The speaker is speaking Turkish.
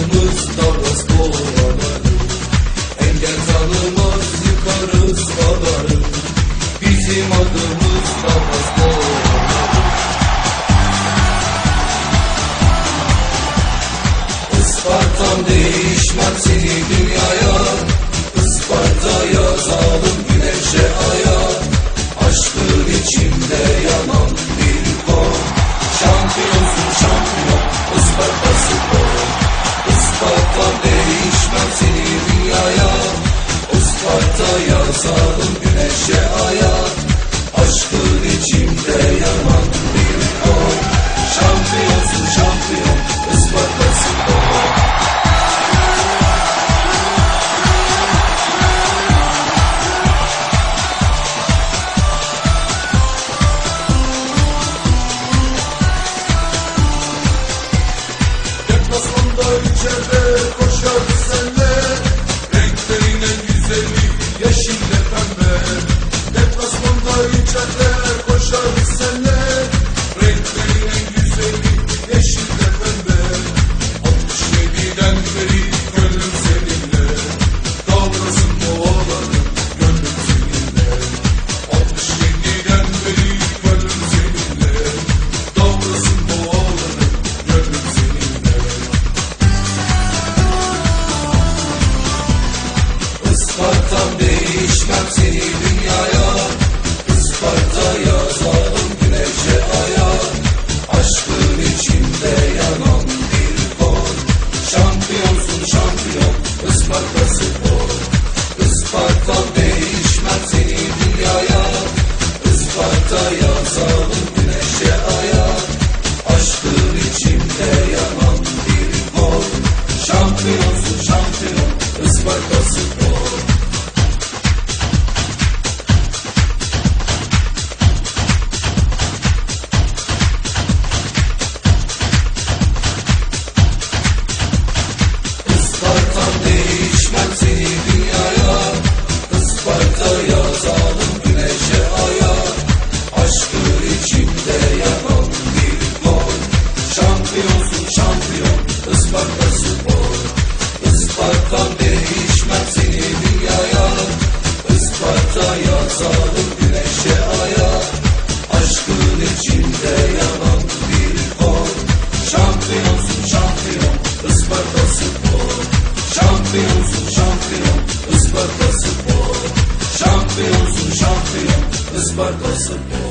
Yanımız darız dolaları Engel canımız Bizim adımız darız dolaları Ispartam değişmem seni dünyaya. Just markası o Isparta değişmez seni dünyaya. Isparta yazalım güneşe aya. Aşkın içimde yanan bir mor Şampiyonsun şampiyon Isparta Isparta spor. Isparta değişmez seni dünyaya Isparta yazalım güneşe aya Aşkın içinde yanan bir kol Şampiyonsun şampiyon Isparta spor Şampiyonsun şampiyon Isparta spor Şampiyonsun şampiyon Isparta spor